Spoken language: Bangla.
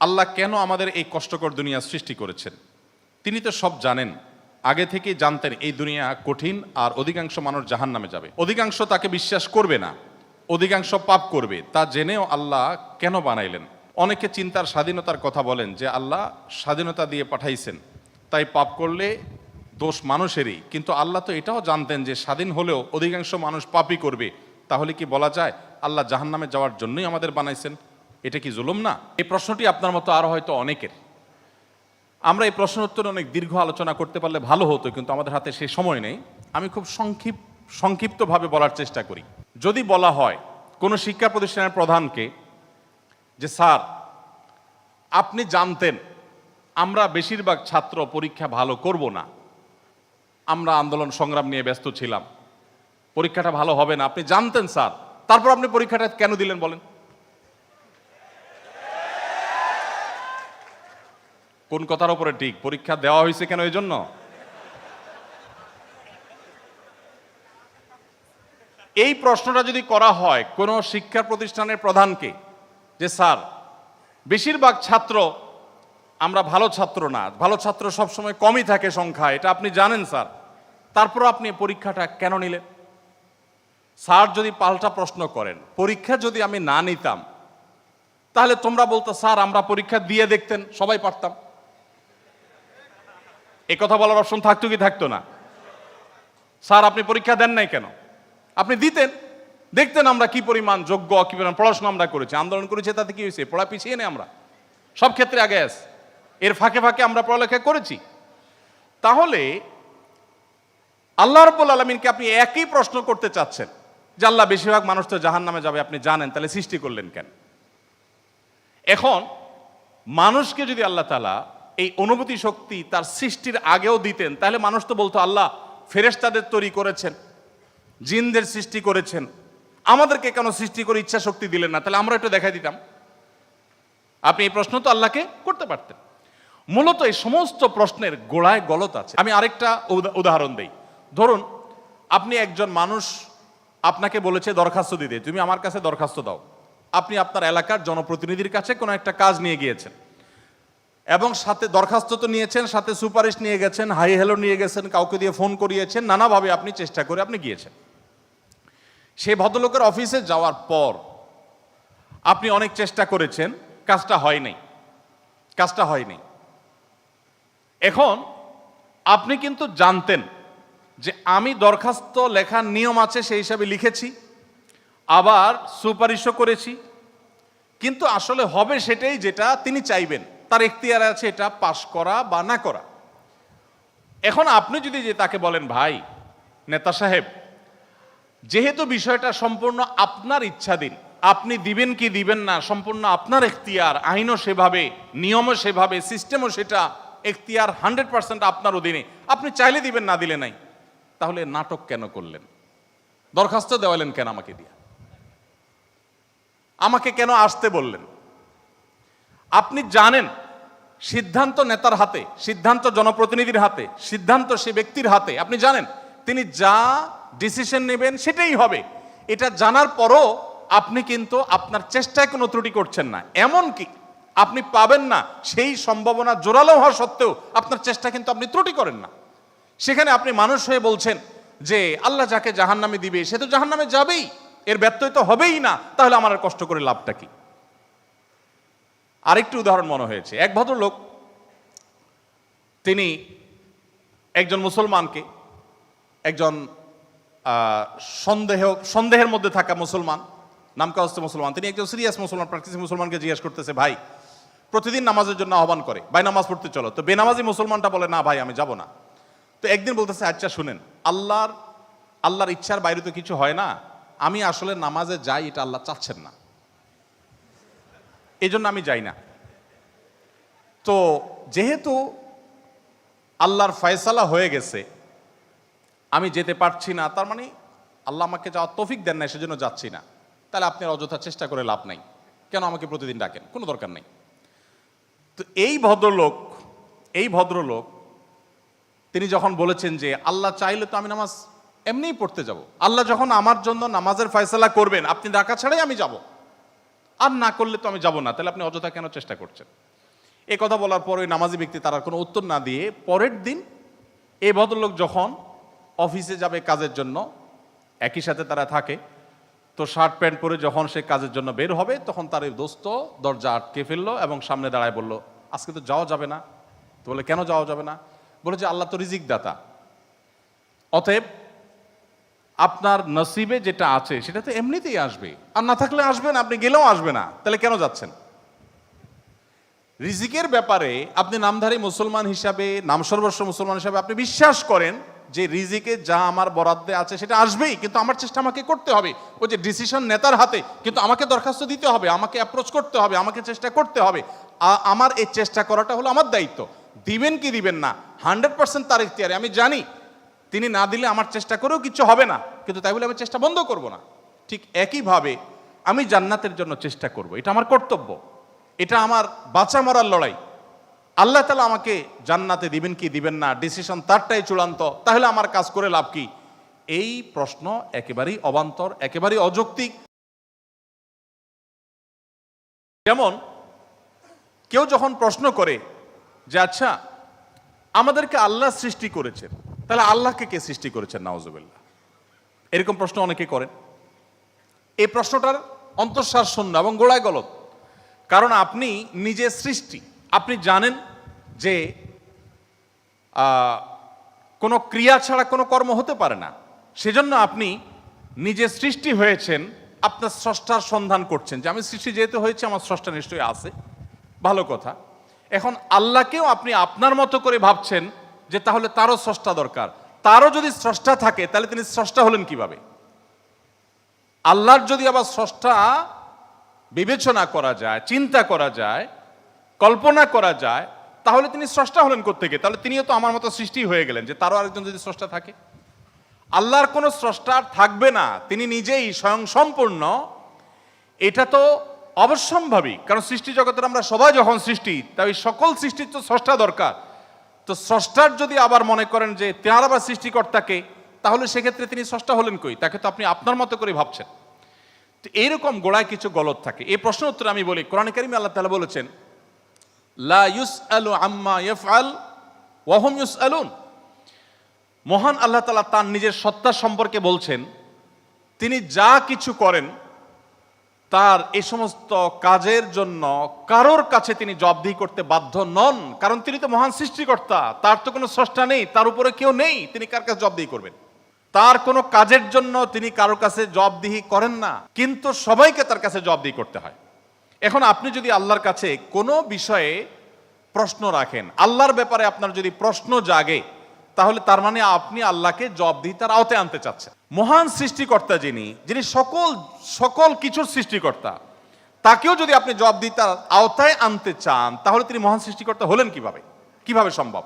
আল্লাহ কেন আমাদের এই কষ্টকর দুনিয়া সৃষ্টি করেছেন? তিনি তো সব জানেন। আগে থেকেই জানতেন এই দুনিয়া কঠিন আর অধিকাংশ মানুষ জাহান নামে যাবে। অধিকাংশ তাকে বিশ্বাস করবে না। অধিকাংশ পাপ করবে। তা জেনেও আল্লাহ কেন বানাইলেন? অনেকে চিন্তার স্বাধীনতার কথা বলেন যে আল্লাহ স্বাধীনতা দিয়ে পাঠাইছেন। তাই পাপ করলে দোষ মানুষেরই। কিন্তু আল্লাহ তো এটাও জানতেন যে স্বাধীন হলেও অধিকাংশ মানুষ পাপই করবে। তাহলে কি বলা যায়, আল্লাহ জাহান্নামে যাওয়ার জন্যই আমাদের বানাইছেন? এটা কি জুলুম না? এই প্রশ্নটি আপনার মতো আরও হয়তো অনেকের। আমরা এই প্রশ্ন উত্তরে অনেক দীর্ঘ আলোচনা করতে পারলে ভালো হতো, কিন্তু আমাদের হাতে সেই সময় নেই। আমি খুব সংক্ষিপ্ত সংক্ষিপ্তভাবে বলার চেষ্টা করি। যদি বলা হয় কোনো শিক্ষা প্রতিষ্ঠানের প্রধানকে যে, স্যার, আপনি জানতেন আমরা বেশিরভাগ ছাত্র পরীক্ষা ভালো করব না। আমরা আন্দোলন সংগ্রাম নিয়ে ব্যস্ত ছিলাম। পরীক্ষাটা ভালো হবে না। আপনি জানতেন, স্যার। তারপর আপনি পরীক্ষাটা কেন দিলেন বলেন? কোন কথার উপরে ঠিক? পরীক্ষা দেওয়া হয়েছে কেন এই জন্য এই প্রশ্নটা যদি করা হয়, কোনো শিক্ষা প্রতিষ্ঠানের প্রধানকে, যে, স্যার, বেশিরভাগ ছাত্র আমরা ভালো ছাত্র না। ভালো ছাত্র সবসময় কমই থাকে সংখ্যা, এটা আপনি জানেন, স্যার। তারপর আপনি পরীক্ষাটা কেন নিলেন? স্যার যদি পাল্টা প্রশ্ন করেন, পরীক্ষা যদি আমি না নিতাম, তাহলে তোমরা বলতো, স্যার, আমরা পরীক্ষা দিয়ে দেখতেন, সবাই পারতাম। এ কথা বলার অপশন থাকতো কি থাকতো না? স্যার, আপনি পরীক্ষা দেন নাই কেন? আপনি দিতেন, দেখতেন আমরা কি পরিমাণ যোগ্য, কি পরিমাণ পড়াশোনা আমরা করেছি, আন্দোলন করেছি, তাতে কি হয়েছে? পড়া পিছিয়ে নেই আমরা। সব ক্ষেত্রে আগে আস। এর ফাঁকে ফাঁকে আমরা পড়ালেখা করেছি। তাহলে আল্লাহ রব্বুল আলমিনকে আপনি একই প্রশ্ন করতে চাচ্ছেন, যে আল্লাহ বেশিরভাগ মানুষ তো জাহান নামে যাবে, আপনি জানেন, তাহলে সৃষ্টি করলেন কেন? এখন মানুষকে যদি আল্লাহ তালা এই অনুভূতি শক্তি তার সৃষ্টির আগেও দিতেন। তাহলে মানুষ তো বলতো, আল্লাহ, ফেরেশতাদের তৈরি করেছেন, জিনদের সৃষ্টি করেছেন। আমাদেরকে কেন সৃষ্টি করে ইচ্ছা শক্তি দিলেন না? তাহলে আমরা একটু দেখাই দিতাম। আপনি এই প্রশ্ন তো আল্লাহকে করতে পারতেন। মূলত এই সমস্ত প্রশ্নের গোড়ায় গলত আছে। আমি আরেকটা উদাহরণ দেই। ধরুন, আপনি একজন মানুষ আপনাকে বলেছে দরখাস্ত দিতে, তুমি আমার কাছে দরখাস্ত দাও। আপনি আপনার এলাকার জনপ্রতিনিধির কাছে কোনো একটা কাজ নিয়ে গিয়েছেন। এবং সাথে দরখাস্ত তো নিয়েছেন, সাথে সুপারিশ নিয়ে গেছেন, হাই হ্যালো নিয়ে গেছেন, কাউকে দিয়ে ফোন করিয়েছেন, নানাভাবে আপনি চেষ্টা করে আপনি গিয়েছেন। সেই ভদ্রলোকের অফিসে যাওয়ার পর আপনি অনেক চেষ্টা করেছেন, কাজটা হয় নাই। কাজটা হয়নি এখন আপনি কিন্তু জানতেন যে আমি দরখাস্ত লেখার নিয়ম আছে, সেই হিসাবে লিখেছি, আবার সুপারিশও করেছি, কিন্তু আসলে হবে সেটাই যেটা তিনি চাইবেন। তার এখতিয়ার আছে এটা পাশ করা বা না করা। এখন আপনি যদি যে তাকে বলেন, ভাই, নেতা সাহেব, যেহেতু বিষয়টা সম্পূর্ণ আপনার ইচ্ছাধীন আপনি দিবেন কি দিবেন না, সম্পূর্ণ আপনার এখতিয়ার আইনও সেভাবে, নিয়মও সেভাবে, সিস্টেমও সেটা এখতিয়ার হান্ড্রেড পার্সেন্ট আপনার অধীনে, আপনি চাইলে দিবেন, না দিলে নাই, তাহলে নাটক কেন করলেন? দরখাস্ত দেওয়ালেন কেন আমাকে দিয়ে? আমাকে কেন আসতে বললেন? আপনি জানেন, সিদ্ধান্ত নেতার হাতে, সিদ্ধান্ত জনপ্রতিনিধির হাতে, সিদ্ধান্ত সে ব্যক্তির হাতে, আপনি জানেন, তিনি যা ডিসিশন নেবেন সেটাই হবে। এটা জানার পরও আপনি কিন্তু আপনার চেষ্টায় কোনো ত্রুটি করছেন না। এমন কি আপনি পাবেন না, সেই সম্ভাবনা জোরালো হওয়া সত্ত্বেও আপনার চেষ্টা কিন্তু আপনি ত্রুটি করেন না। সেখানে আপনি মানুষ হয়ে বলছেন যে, আল্লাহ যাকে জাহান্নামে দিবে, সে তো জাহান্নামে যাবেই, এর ব্যত্যয় তো হবেই না, তাহলে আমার কষ্ট করে লাভটা কি? আরেকটি উদাহরণ মনে হয়েছে। এক ভদ্রলোক, তিনি একজন মুসলমানকে, একজন সন্দেহ, সন্দেহের মধ্যে থাকা মুসলমান নামকা হচ্ছে মুসলমান, তিনি একজন সিরিয়াস মুসলমান প্র্যাকটিস মুসলমানকে জিজ্ঞেস করতেছে, ভাই, প্রতিদিন নামাজের জন্য আহ্বান করে, ভাই, নামাজ পড়তে চলো। তো বেনামাজি মুসলমানটা বলে, না, ভাই, আমি যাব না। তো একদিন বলতেছে আচ্ছা শুনেন, আল্লাহর আল্লাহর ইচ্ছার বাইরে তো কিছু হয় না। আমি আসলে নামাজে যাই, এটা আল্লাহ চাচ্ছেন না। এই জন্য আমি যাই না। তো যেহেতু আল্লাহর ফয়সালা হয়ে গেছে, আমি যেতে পারছি না, তার মানে আল্লাহ আমাকে যাওয়ার তৌফিক দেন না সেজন্য যাচ্ছি না। তাহলে আপনি অযথা চেষ্টা করে লাভ নাই। কেন আমাকে প্রতিদিন ডাকেন? কোনো দরকার নেই। তো এই ভদ্রলোক এই ভদ্রলোক, তিনি যখন বলেছেন যে আল্লাহ চাইলে তো আমি নামাজ এমনিই পড়তে যাব, আল্লাহ যখন আমার জন্য নামাজের ফয়সালা করবেন, আপনি ডাকা ছাড়াই আমি যাব। আর না করলে তো আমি যাব না। তাহলে আপনি অযথা কেন চেষ্টা করছেন? এ কথা বলার পর ওই নামাজি ব্যক্তি তারা কোনো উত্তর না দিয়ে পরের দিন এই ভদ্রলোক যখন অফিসে যাবে কাজের জন্য, একই সাথে তারা থাকে, তো শার্ট প্যান্ট পরে যখন সে কাজের জন্য বের হবে, তখন তার এই দোস্ত দরজা আটকে ফেলল এবং সামনে দাঁড়ায় বলল, আজকে তো যাওয়া যাবে না। তো বলে, কেন যাওয়া যাবে না? বলে যে, আল্লাহ তো রিজিক দাতা অতএব আপনার নসিবে যেটা আছে, সেটা তো এমনিতেই আসবে। আর না থাকলে আসবেন আপনি গেলেও আসবে না। তাহলে কেন যাচ্ছেন? রিজিকের ব্যাপারে আপনি নামধারী মুসলমান হিসাবে, নাম সর্বস্ব মুসলমান হিসাবে আপনি বিশ্বাস করেন যে রিজিকে যা আমার বরাদ্দে আছে, সেটা আসবেই। কিন্তু আমার চেষ্টা আমাকে করতে হবে। ওই যে ডিসিশন নেতার হাতে, কিন্তু আমাকে দরখাস্ত দিতে হবে, আমাকে অ্যাপ্রোচ করতে হবে, আমাকে চেষ্টা করতে হবে। আমার এই চেষ্টা করাটা হলো আমার দায়িত্ব। দিবেন কি দিবেন না হান্ড্রেড পার্সেন্ট তার ইখতিয়ারে। আমি জানি তিনি না দিলে আমার চেষ্টা করেও কিছু হবে না, কিন্তু তাই বলে আমি চেষ্টা বন্ধ করব না। ঠিক একইভাবে আমি জান্নাতের জন্য চেষ্টা করব, এটা আমার কর্তব্য। এটা আমার বাঁচা মরার লড়াই। আল্লাহ তালা আমাকে জান্নাতে দিবেন কি দিবেন না ডিসিশন তারটাই চূড়ান্ত, তাহলে আমার কাজ করে লাভ কি? এই প্রশ্ন একেবারেই অবান্তর, একেবারেই অযৌক্তিক। যেমন, কেউ যখন প্রশ্ন করে যে আচ্ছা আমাদেরকে আল্লাহ সৃষ্টি করেছেন। তাহলে আল্লাহকে কে সৃষ্টি করেছেন? নাওজুবিল্লাহ এরকম প্রশ্ন অনেকে করেন। এই প্রশ্নটার অন্তঃসার শূন্য এবং গোড়ায় গলত কারণ আপনি নিজে সৃষ্টি। আপনি জানেন যে কোনো ক্রিয়া ছাড়া কোনো কর্ম হতে পারে না। সেজন্য আপনি নিজে সৃষ্টি হয়েছেন, আপনার স্রষ্টার সন্ধান করছেন। যে আমি সৃষ্টি যেহেতু হয়েছে, আমার স্রষ্টা নিশ্চয়ই আছে। ভালো কথা। এখন আল্লাহকেও আপনি আপনার মতো করে ভাবছেন যে তাহলে তারও স্রষ্টা দরকার। তারও যদি স্রষ্টা থাকে, তাহলে তিনি স্রষ্টা হলেন কীভাবে? আল্লাহর যদি আবার স্রষ্টা বিবেচনা করা যায়, চিন্তা করা যায়, কল্পনা করা যায়, তাহলে তিনি স্রষ্টা হলেন থেকে তাহলে তিনিও তো আমার মতো সৃষ্টি হয়ে গেলেন যে তারও আরেকজন যদি স্রষ্টা থাকে। আল্লাহর কোনো স্রষ্টা থাকবে না, তিনি নিজেই স্বয়ং সম্পূর্ণ। এটা তো অবশ্যম্ভাবী, কারণ সৃষ্টি জগতের আমরা সবাই যখন সৃষ্টি, তাই সকল সৃষ্টির তো স্রষ্টা দরকার। তো স্রষ্টার যদি আবার মনে করেন যে তেনার আবার সৃষ্টিকর্তাকে, তাহলে সেক্ষেত্রে তিনি স্রষ্টা হলেন কই? তাকে তো আপনি আপনার মতো করে ভাবছেন। তো এইরকম গোড়ায় কিছু গলত থাকে। এই প্রশ্ন উত্তর আমি বলি। কোরআন কারিমে আল্লাহ তাআলা বলেছেন, লা ইউস আলু আম্মা ইয়ফআল ওয়াহুম ইউস আলুন মহান আল্লাহ তালা তার নিজের সত্তা সম্পর্কে বলছেন, তিনি যা কিছু করেন তার এই সমস্ত কাজের জন্য কারোর কাছে তিনি জবাবদিহি করতে বাধ্য নন, কারণ তিনি তো মহান সৃষ্টিকর্তা, তার তো কোনো স্রষ্টা নেই, তার উপরে কেউ নেই, তিনি কার কাছে জবাবদিহি করবেন? তার কোনো কাজের জন্য তিনি কারোর কাছে জবাবদিহি করেন না, কিন্তু সবাইকে তার কাছে জবাবদিহি করতে হয়। এখন আপনি যদি আল্লাহর কাছে কোনো বিষয়ে প্রশ্ন রাখেন, আল্লাহর ব্যাপারে আপনার যদি প্রশ্ন জাগে তাহলে তার মানে আপনি আল্লাহকে জবাবদিহিতার আওতায় আনতে চাচ্ছেন। মহান সৃষ্টিকর্তা যিনি যিনি সকল সকল কিছুর সৃষ্টিকর্তা, তাকেও যদি আপনি জবাবদিহিতার আওতায় আনতে চান, তাহলে তিনি মহান সৃষ্টিকর্তা হলেন কীভাবে? কীভাবে সম্ভব?